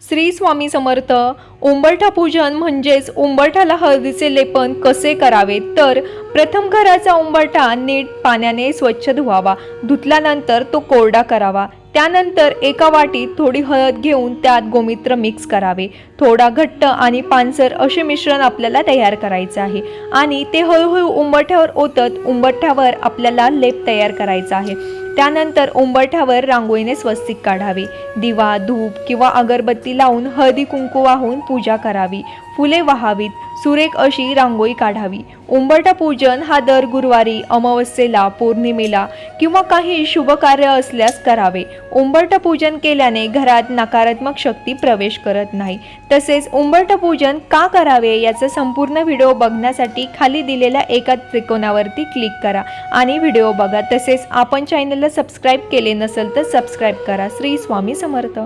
श्री स्वामी समर्थ उंबरठा पूजन म्हणजेच उंबरठाला हळदीचे लेपन कसे करावे? तर प्रथम घराचा उंबरठा नीट पाण्याने स्वच्छ धुवावा. धुतल्यानंतर तो कोरडा करावा. त्यानंतर एका वाटीत थोडी हळद घेऊन त्यात गोमित्र मिक्स करावे. थोडा घट्ट आणि पानसर असे मिश्रण आपल्याला तयार करायचं आहे. आणि ते हळूहळू उंबरठ्यावर ओतत उंबरठ्यावर आपल्याला लेप तयार करायचा आहे. त्यानंतर उंबरठ्यावर रांगोळीने स्वस्तिक काढावे. दिवा धूप किंवा अगरबत्ती लावून हळदी कुंकू वाहून पूजा करावी. फुले वाहावीत. सुरेख अशी रांगोळी काढावी. उंबरठा पूजन हा दर गुरुवारी अमावस्येला पौर्णिमेला किंवा काही शुभ कार्य असल्यास करावे. उंबरठा पूजन केल्याने घरात नकारात्मक शक्ती प्रवेश करत नाही. तसेच उंबरठा पूजन का करावे याचा संपूर्ण व्हिडिओ बघण्यासाठी खाली दिलेल्या एका त्रिकोणावरती क्लिक करा आणि व्हिडिओ बघा. तसेच आपण चॅनलला सबस्क्राईब केले नसेल तर सबस्क्राईब करा. श्री स्वामी समर्थ.